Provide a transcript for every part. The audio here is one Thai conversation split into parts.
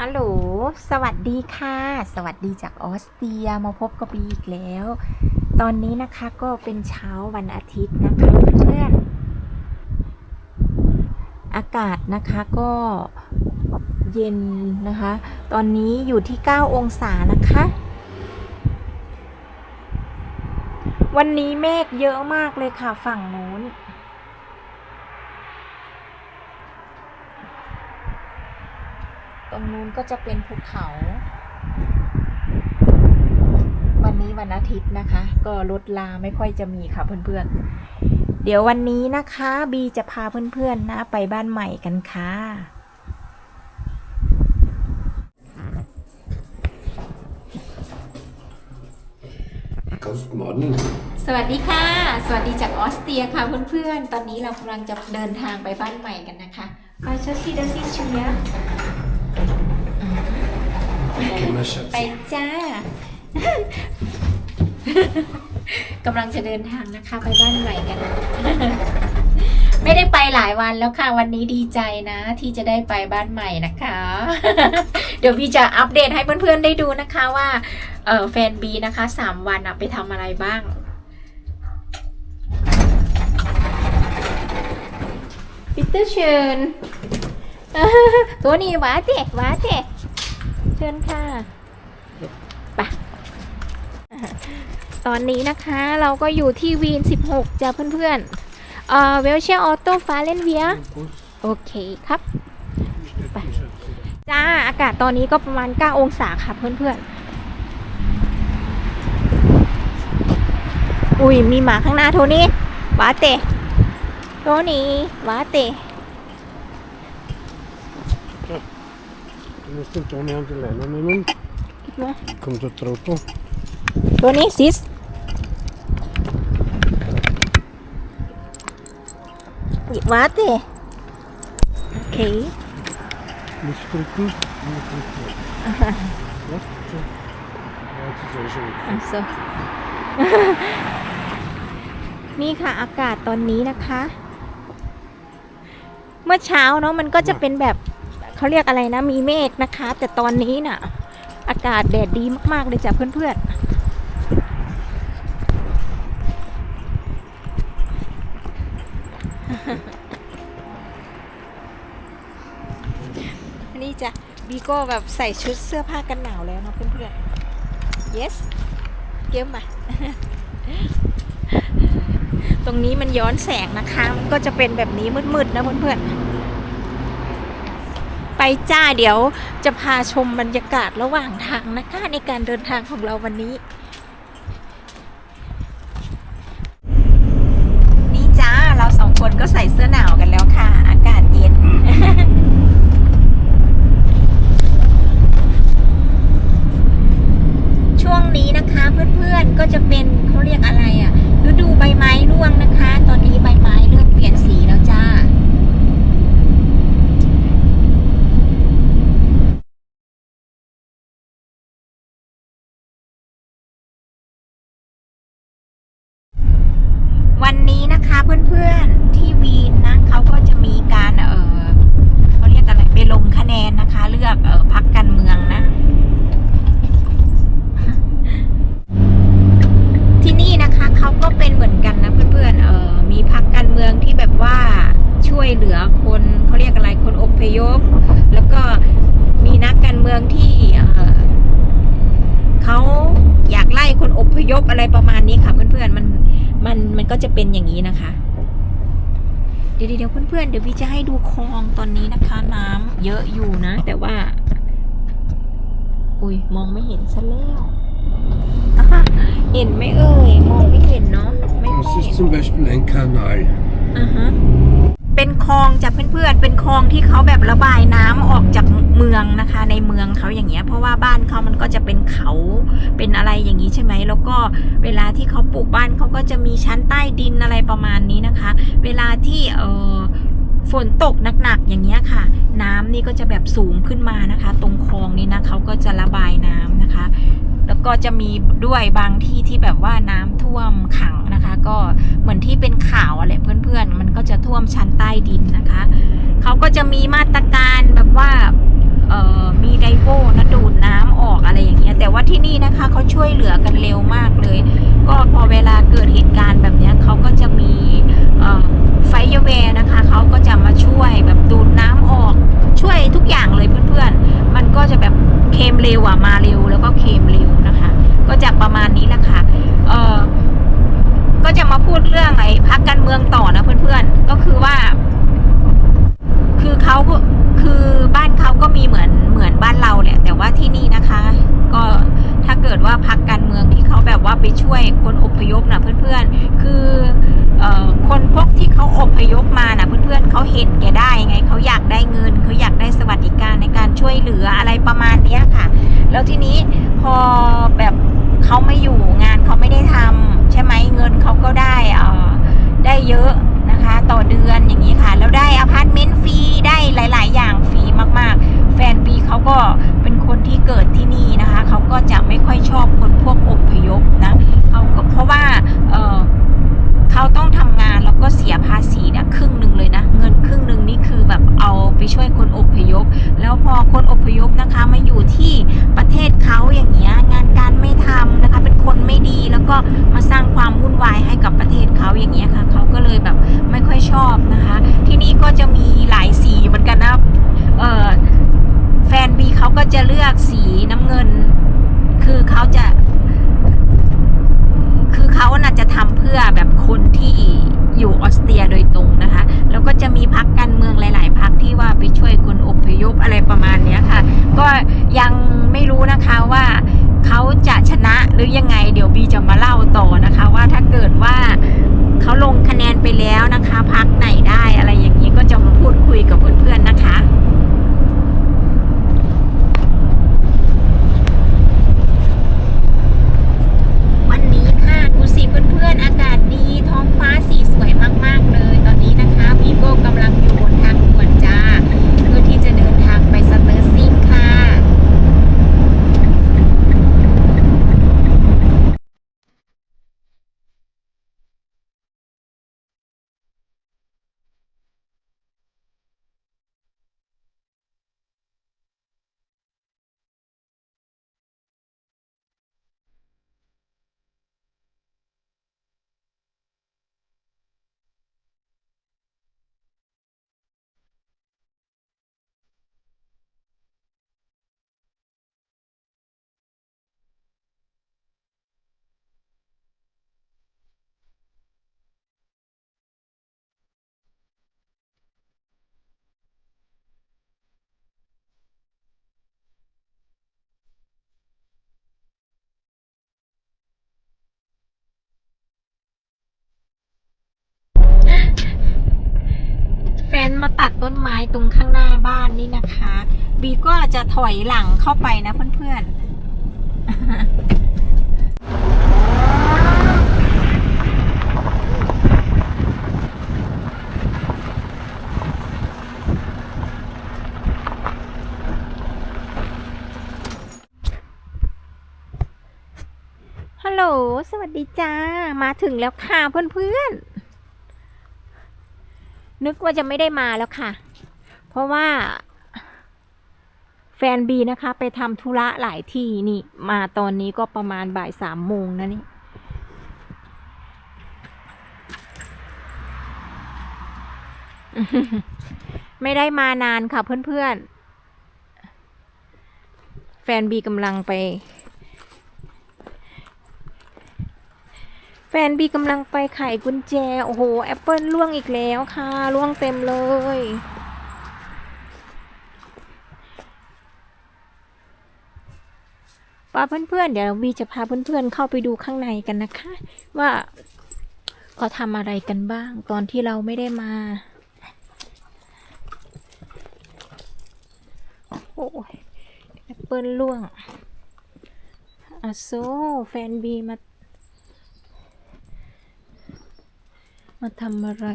ฮัลโหล สวัสดีค่ะ สวัสดีจากออสเตรีย มาพบกับบีอีกแล้ว ตอนนี้นะคะก็เป็นเช้าวันอาทิตย์นะคะเพื่อนอากาศนะคะก็เย็นนะคะ ตอนนี้อยู่ที่ 9 องศานะคะ วันนี้เมฆเยอะมากเลยค่ะฝั่งโน้น ตรงนู้น ก็จะเป็นภูเขา วันนี้วันอาทิตย์นะคะ ก็รถลาไม่ค่อยจะมีค่ะเพื่อนๆ เดี๋ยววันนี้นะคะบีจะพาเพื่อนๆนะไปบ้านใหม่กันค่ะ Guten Morgen. สวัสดีค่ะ สวัสดีจากออสเตรียค่ะเพื่อนๆ ตอนนี้เรากำลังจะเดินทางไปบ้านใหม่กันนะคะไปเชสซี่เดซี่เชีย Okay, mein Schatz. ไปจ้า กำลังจะเดินทางนะคะ ไปบ้านใหม่กัน ไม่ได้ไปหลายวันแล้วค่ะ วันนี้ดีใจนะ ที่จะได้ไปบ้านใหม่นะคะ เดี๋ยวพี่จะอัปเดตให้เพื่อนๆได้ดูนะคะว่าเออแฟนบีนะคะสามวันอะไปทำอะไรบ้างบิตเตอร์ เชิญค่ะไปตอนนี้นะคะเราก็อยู่ที่วีน 16จ้ะเพื่อนๆเอ่อเวลเชียออโต้ฟ้าเลนเวียโอเคครับไปจ้าอากาศตอนนี้ก็ประมาณ 9 องศาค่ะเพื่อนๆ อุ้ยมีหมาข้างหน้าโทนี่วาเตโทนี่วาเต der Trottel. ตัวนี้ซิสวาเตะโอเค Nicht drücken. Nicht drücken. Ja, so. Ja, jetzt ist er schon. อะ so นี่ค่ะอากาศตอนนี้นะคะ เมื่อเช้าเนาะมันก็จะเป็นแบบ เขาเรียกอะไรนะ มีเมฆนะคะ แต่ตอนนี้น่ะ อากาศแดดดีมาก ๆ เลยจ้ะเพื่อนๆนี่จ้ะบีโก้แบบใส่ชุดเสื้อผ้ากันหนาวแล้วเนาะเพื่อนๆ yes เกี่ยวมา ตรงนี้มันย้อนแสงนะคะ มันก็จะเป็นแบบนี้มืดๆนะเพื่อนๆ ไปจ้าเดี๋ยวจะพาชมบรรยากาศระหว่างทางนะคะในการเดินทางของเราวันนี้จ้าเราสองคนก็ใส่เสื้อหนาวกันแล้วค่ะ อากาศเย็น ช่วงนี้นะคะเพื่อนๆก็จะเป็นเขาเรียกอะไรอะ่ะฤดูใบไม้ร่วงนะคะ ตอนนี้ใบไม้เริ่มเปลี่ยนสีแล้วจ้า วันนี้นะคะเพื่อนๆที่วีนนะเขาก็จะมีการเออเขาเรียกอะไรไปลงคะแนนนะคะ เลือกเออพักการเมืองนะ ที่นี่นะคะเขาก็เป็นเหมือนกันนะเพื่อนๆเออมีพักการเมืองที่แบบว่าช่วยเหลือคนเขาเรียกอะไรคนอพยพ แล้วก็มีนักการเมืองที่เออ เขาอยากไล่คนอพยพอะไรประมาณนี้ค่ะ เพื่อนๆมันมันมันก็จะเป็นอย่างนี้นะคะ เดี๋ยวเดี๋ยวเพื่อนๆเดี๋ยวพี่จะให้ดูคลองตอนนี้นะคะ น้ำเยอะอยู่นะ แต่ว่า อุ้ยมองไม่เห็นซะแล้วอะเห็นไหมเอ่ยมองไม่เห็นเนาะไม่มอง Das เห็น ist zum Beispiel ein Kanal. อ่าฮะ เป็นคลองจากเพื่อนๆ เป็นคลองที่เขาแบบระบายน้ำออกจากเมืองนะคะ ในเมืองเขาอย่างเงี้ย เพราะว่าบ้านเขามันก็จะเป็นเขาเป็นอะไรอย่างนี้ใช่ไหม แล้วก็เวลาที่เขาปลูกบ้านเขาก็จะมีชั้นใต้ดินอะไรประมาณนี้นะคะ เวลาที่เออฝนตกหนักๆอย่างเงี้ยค่ะ น้ำนี่ก็จะแบบสูงขึ้นมานะคะ ตรงคลอง ก็จะมีด้วยบางที่ที่แบบว่าน้ำท่วมขังนะคะ ก็เหมือนที่เป็นข่าวอะไรเพื่อนๆ มันก็จะท่วมชั้นใต้ดินนะคะเขาก็จะมีมาตรการแบบว่าเอ่อมีไดโก้นะดูดน้ำออกอะไรอย่างเงี้ยแต่ว่าที่นี่นะคะเขาช่วยเหลือกันเร็วมากเลย ก็พอเวลาเกิดเหตุการณ์แบบเนี้ยเขาก็จะมีไฟเวร์นะคะเขาก็จะมาช่วยแบบดูดน้ำออกช่วยทุกอย่างเลยเพื่อนๆ มันก็จะแบบ เคมเร็วอะมาเร็วแล้วก็เคมเร็วนะคะ ก็จะประมาณนี้แหละค่ะเออก็จะมาพูดเรื่องไอ้พักการเมืองต่อนะเพื่อนๆ ก็คือว่า คือเขาคือบ้านเขาก็มีเหมือนเหมือนบ้านเราแหละ แต่ว่าที่นี่นะคะ ก็ถ้าเกิดว่าพักการเมืองที่เขาแบบว่าไปช่วยคนอพยพนะเพื่อนๆ คือเอ่อ คนพวกที่เขาอพยพมานะเพื่อนๆเขาเห็นแกได้ไงเขาอยากได้เงินเขาอยากได้สวัสดิการในการช่วยเหลืออะไรประมาณเนี้ยค่ะ แล้วทีนี้พอแบบเขาไม่อยู่งานเขาไม่ได้ทำใช่ไหมเงินเขาก็ได้เอ่อได้เยอะนะคะ ต่อเดือนอย่างนี้ค่ะ แล้วได้อพาร์ตเมนต์ฟรี ก็ยังไม่รู้นะคะว่าเขาจะชนะหรือยังไง เดี๋ยวบีจะมาเล่าต่อนะคะ ว่าถ้าเกิดว่าเขาลงคะแนนไปแล้วนะคะ พักไหนได้อะไรอย่างนี้ก็จะมาพูดคุยกับเพื่อนๆนะคะ วันนี้ค่ะดูสิเพื่อนๆ อากาศดีท้องฟ้าสีสวยมากๆเลย ตอนนี้นะคะพี่โก้กำลังอยู่บนทางด่วนจ้า เพื่อที่จะเดินทางไปสเตอร์ซิงค่ะ แฟน มาตัดต้นไม้ตรงข้างหน้าบ้านนี่นะคะ บีก็จะถอยหลังเข้าไปนะเพื่อนๆ ฮัลโหล สวัสดีจ้า มาถึงแล้วค่ะเพื่อนๆ นึกว่าจะไม่ได้มาแล้วค่ะ เพราะว่า แฟนบีนะคะ ไปทำธุระหลายที่นี่ มาตอนนี้ก็ประมาณบ่ายสามโมงนะนี่ไม่ได้มานานค่ะเพื่อนๆ แฟนบีกำลังไป ฟนบีกำลังไปไขกุญแจ โอ้โห แอปเปิลล่วงอีกแล้วค่ะล่วงเต็มเลย ป้าเพื่อนๆ เดี๋ยวบีจะพาเพื่อนๆ เข้าไปดูข้างในกันนะคะ ว่าเขาทำอะไรกันบ้างตอนที่เราไม่ได้มา โอ้ยแอปเปิลล่วงอะโซแฟนบีมา มาทำอะไร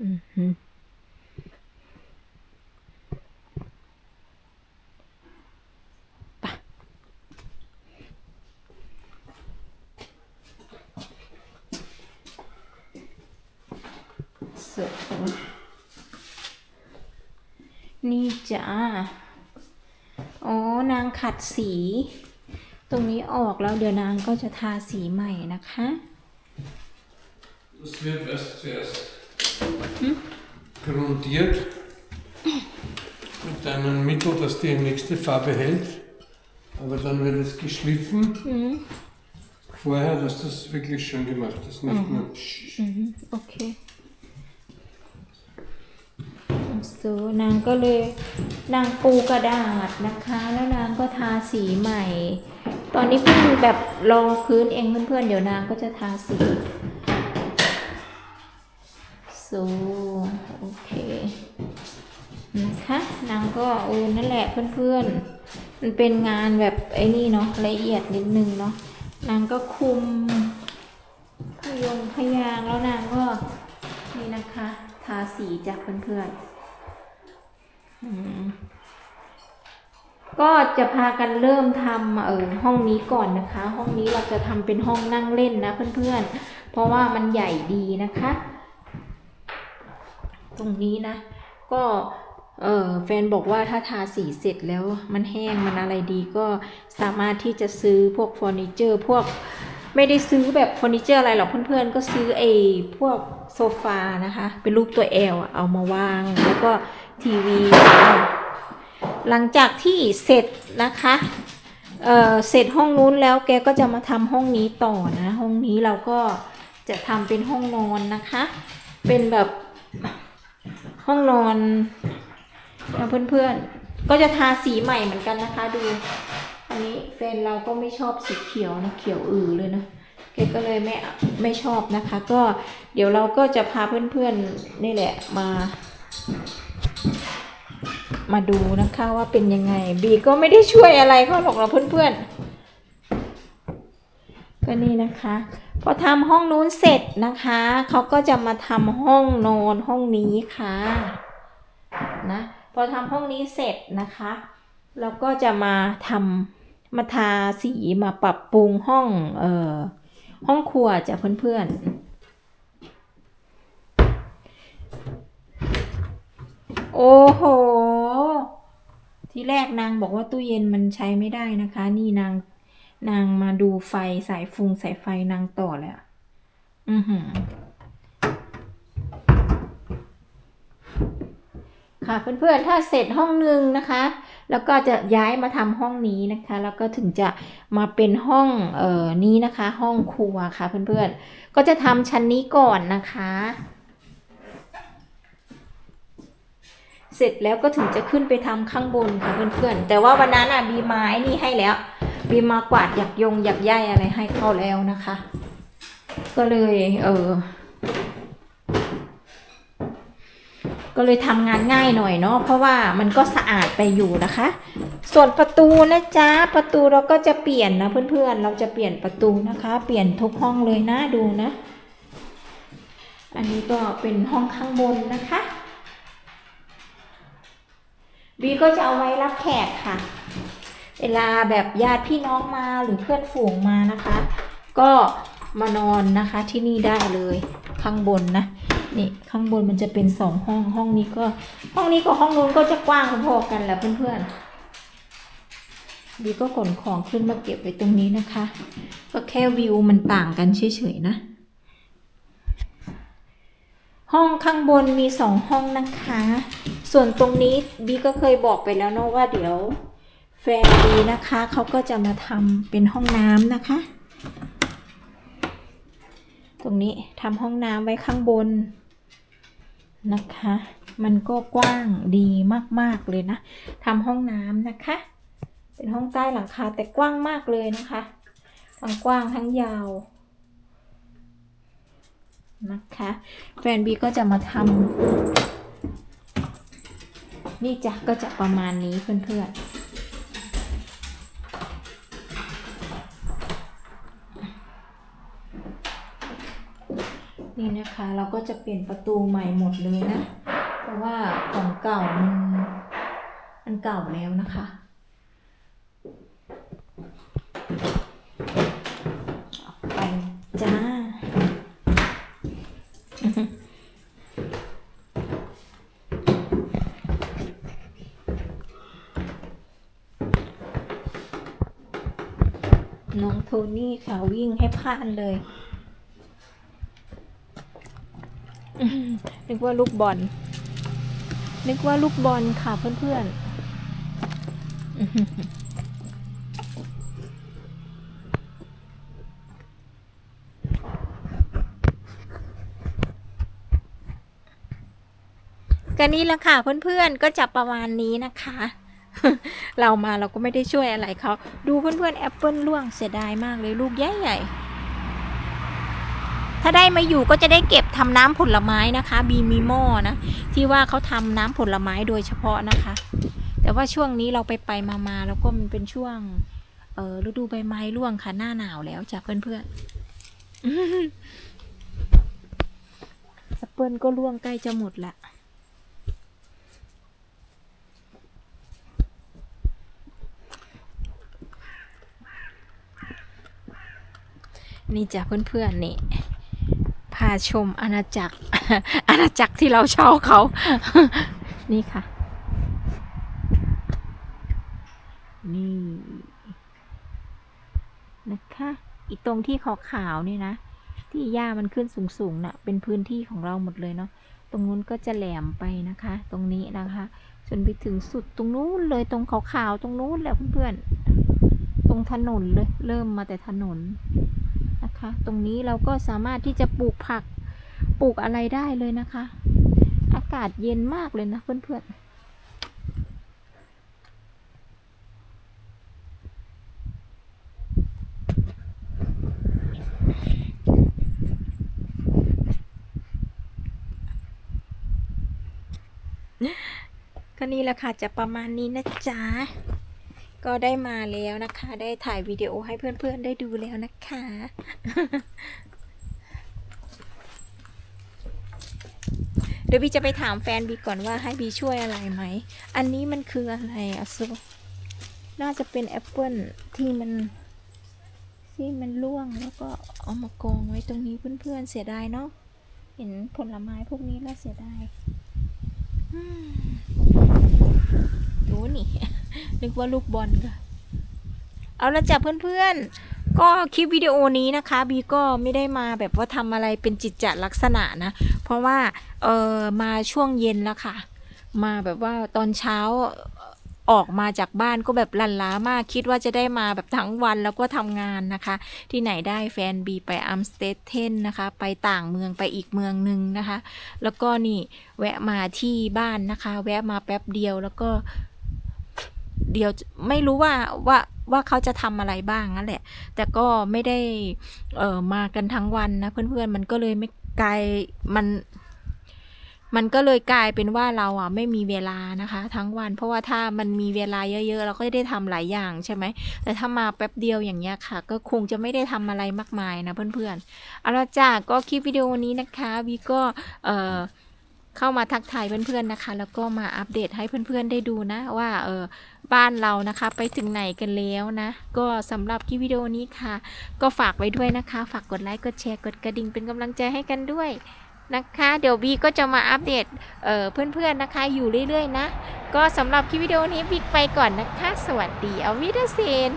อือหือไปสุดนี่จ้า อ๋อนางขัดสี ตรงนี้ออกแล้วเดี๋ยวนางก็จะทาสีใหม่นะคะ Das wird erst zuerst grundiert mit einem Mittel, das die nächste Farbe hält. Aber dann wird es geschliffen. Vorher, dass das wirklich schön gemacht ist. Nicht nur psch. อื โอเคสูนางก็เลยนางปูกระดาษนะคะ แล้วนางก็ทาสีใหม่ ตอนนี้เพิ่งแบบรองพื้นเองเพื่อนๆ เดี๋ยวนางก็จะทาสีสูโอเคนะคะนางก็เออนั่นแหละเพื่อนๆ มันเป็นงานแบบไอ้นี่เนาะละเอียดนิดนึงเนาะนางก็คุมพยงพยางแล้วนางก็นี่นะคะ ทาสีจากเพื่อนๆ ก็จะพากันเริ่มทำเออห้องนี้ก่อนนะคะ ห้องนี้เราจะทำเป็นห้องนั่งเล่นนะเพื่อนๆ เพราะว่ามันใหญ่ดีนะคะ ตรงนี้นะ ก็เออแฟนบอกว่าถ้าทาสีเสร็จแล้วมันแห้งมันอะไรดีก็สามารถที่จะซื้อพวกเฟอร์นิเจอร์พวก ไม่ได้ซื้อแบบเฟอร์นิเจอร์อะไรหรอกเพื่อนๆ ก็ซื้อไอ้พวกโซฟานะคะ เป็นรูปตัวแอลอะเอามาวาง แล้วก็ทีวี หลังจากที่เสร็จนะคะเเสร็จห้องนู้นแล้วแกก็จะมาทำห้องนี้ต่อนะ ห้องนี้เราก็จะทำเป็นห้องนอนนะคะ เป็นแบบห้องนอนเพื่อนๆ ก็จะทาสีใหม่เหมือนกันนะคะดู นี้แฟนเราก็ไม่ชอบสีเขียวนะเขียวอือเลยนะแกก็เลยไม่ไม่ชอบนะคะ ก็เดี๋ยวเราก็จะพาเพื่อนๆนี่แหละมา มาดูนะคะว่าเป็นยังไง บีก็ไม่ได้ช่วยอะไรเขาหรอกเราเพื่อนๆ ก็นี่นะคะ พอทำห้องนู้นเสร็จนะคะเขาก็จะมาทำห้องนอนห้องนี้ค่ะนะพอทำห้องนี้เสร็จนะคะเราก็จะมาทำ มาทาสีมาปรับปรุงห้องเอ่อห้องครัวจ้ะเพื่อนๆ โอ้โห ที่แรกนางบอกว่าตู้เย็นมันใช้ไม่ได้นะคะ นี่นางนางมาดูไฟสายฟุงสายไฟนางต่อแล้วอือหือ ค่ะเพื่อนๆถ้าเสร็จห้องหนึ่งนะคะ แล้วก็จะย้ายมาทำห้องนี้นะคะ แล้วก็ถึงจะมาเป็นห้องเอ่อนี้นะคะ ห้องครัวค่ะเพื่อนๆก็จะทำชั้นนี้ก่อนนะคะ เสร็จแล้วก็ถึงจะขึ้นไปทำข้างบนค่ะเพื่อนๆแต่ว่าวันนั้นอะบีมาไอ้นี่ให้แล้วบีมากวาดหยักยงหยักใยอะไรให้เข้าแล้วนะคะ ก็เลยเออ ก็เลยทำงานง่ายหน่อยเนาะเพราะว่ามันก็สะอาดไปอยู่นะคะ ส่วนประตูนะจ๊ะประตูเราก็จะเปลี่ยนนะเพื่อนๆ เราจะเปลี่ยนประตูนะคะ เปลี่ยนทุกห้องเลยนะดูนะ อันนี้ก็เป็นห้องข้างบนนะคะบีก็จะเอาไว้รับแขกค่ะ เวลาแบบญาติพี่น้องมาหรือเพื่อนฝูงมานะคะ ก็มานอนนะคะที่นี่ได้เลยข้างบนนะ นี่ข้างบนมันจะเป็นสองห้องห้องนี้ก็ ห้องนี้กับห้องนู้นก็จะกว้างพอๆกันแหละเพื่อนๆบีก็ขนของขึ้นมาเก็บไว้ตรงนี้นะคะ ก็แค่วิวมันต่างกันเฉยๆนะ ห้องข้างบนมีสองห้องนะคะ ส่วนตรงนี้บีก็เคยบอกไปแล้วเนาะว่าเดี๋ยวแฟนบีนะคะเขาก็จะมาทำเป็นห้องน้ำนะคะ ตรงนี้ทำห้องน้ำไว้ข้างบน นะคะ มันก็กว้างดีมากๆเลยนะทำห้องน้ำนะคะ เป็นห้องใต้หลังคาแต่กว้างมากเลยนะคะ ทั้งกว้างทั้งยาวนะคะแฟนบีก็จะมาทำนี่จ้ะก็จะประมาณนี้เพื่อนๆ นี่นะคะ เราก็จะเปลี่ยนประตูใหม่หมดเลยนะ เพราะว่าของเก่ามันมันเก่าแล้วนะคะไปจ้าน้องโทนี่ค่ะวิ่งให้พ่านเลย นึกว่าลูกบอล นึกว่าลูกบอลค่ะเพื่อนๆก็นี่แหละค่ะเพื่อนๆก็จะประมาณนี้นะคะ เรามาเราก็ไม่ได้ช่วยอะไรเขาดูเพื่อนๆแอปเปิลร่วงเสียดายมากเลยลูกใหญ่ๆ ถ้าได้มาอยู่ก็จะได้เก็บทำน้ำผลไม้นะคะ บีมีหม้อนะ ที่ว่าเขาทำน้ำผลไม้โดยเฉพาะนะคะ แต่ว่าช่วงนี้เราไปไปมามาแล้วก็มันเป็นช่วง เออฤดูใบไม้ร่วงค่ะหน้าหนาวแล้วจ้ะเพื่อนๆแอปเปิลก็ร่วงใกล้จะหมดละนี่จ้ะเพื่อนๆนี่าชมอาณาจักร อาณาจักรที่เราเช่าเขา นี่ค่ะ นี่ นะคะอีตรงที่ขาวๆนี่นะ ที่หญ้ามันขึ้นสูงๆน่ะ เป็นพื้นที่ของเราหมดเลยเนาะ ตรงนู้นก็จะแหลมไปนะคะ ตรงนี้นะคะ จนไปถึงสุดตรงนู้นเลยตรงขาวๆตรงนู้นแหละเพื่อนๆ ตรงถนนเลย เริ่มมาแต่ถนน นะคะ ตรงนี้เราก็สามารถที่จะปลูกผักปลูกอะไรได้เลยนะคะ อากาศเย็นมากเลยนะเพื่อนๆก็นี่แหละค่ะจะประมาณนี้นะจ๊ะ ก็ได้มาแล้วนะคะ ได้ถ่ายวิดีโอให้เพื่อนๆได้ดูแล้วนะคะ เดี๋ยวบีจะไปถามแฟนบีก่อนว่าให้บีช่วยอะไรไหม อันนี้มันคืออะไรอะซูน่าจะเป็นแอปเปิลที่มันที่มันร่วงแล้วก็เอามากองไว้ตรงนี้เพื่อนๆเสียดายเนาะ เห็นผลไม้พวกนี้แล้วเสียดายอืม นี่ นึกว่าลูกบอลค่ะ เอาละจ้ะเพื่อนๆ ก็คลิปวิดีโอนี้นะคะบีก็ไม่ได้มาแบบว่าทำอะไรเป็นจิตจลักษณะนะ เพราะว่าเออมาช่วงเย็นแล้วค่ะ มาแบบว่าตอนเช้าออกมาจากบ้านก็แบบลันล้ามากคิดว่าจะได้มาแบบทั้งวันแล้วก็ทำงานนะคะ ที่ไหนได้แฟนบีไปอัมสเตเทนนะคะ ไปต่างเมืองไปอีกเมืองหนึ่งนะคะ แล้วก็นี่แวะมาที่บ้านนะคะ แวะมาแป๊บเดียวแล้วก็ เดี๋ยวไม่รู้ว่าว่าว่าเขาจะทำอะไรบ้างนั่นแหละ แต่ก็ไม่ได้เออมากันทั้งวันนะ เพื่อนๆมันก็เลยไม่กลายมัน มันก็เลยกลายเป็นว่าเราอะไม่มีเวลานะคะ ทั้งวัน เพราะว่าถ้ามันมีเวลาเยอะๆ เราก็ได้ทำหลายอย่างใช่ไหมแต่ถ้ามาแป๊บเดียวอย่างเงี้ยค่ะ ก็คงจะไม่ได้ทำอะไรมากมายนะเพื่อนๆเอาละจ้าก็คลิปวิดีโอนี้นะคะวีก็เออ เข้ามาทักทายเพื่อนๆนะคะ แล้วก็มาอัปเดตให้เพื่อนๆได้ดูนะว่าเออบ้านเรานะคะ ไปถึงไหนกันแล้วนะ ก็สำหรับคลิปวิดีโอนี้ค่ะ ก็ฝากไว้ด้วยนะคะ ฝากกดไลค์กดแชร์กดกระดิ่งเป็นกำลังใจให้กันด้วยนะคะ เดี๋ยวบีก็จะมาอัปเดตเออเพื่อนๆนะคะ อยู่เรื่อยๆนะ ก็สำหรับคลิปวิดีโอนี้บิ๊กไปก่อนนะคะ สวัสดีเอาวิดาเซน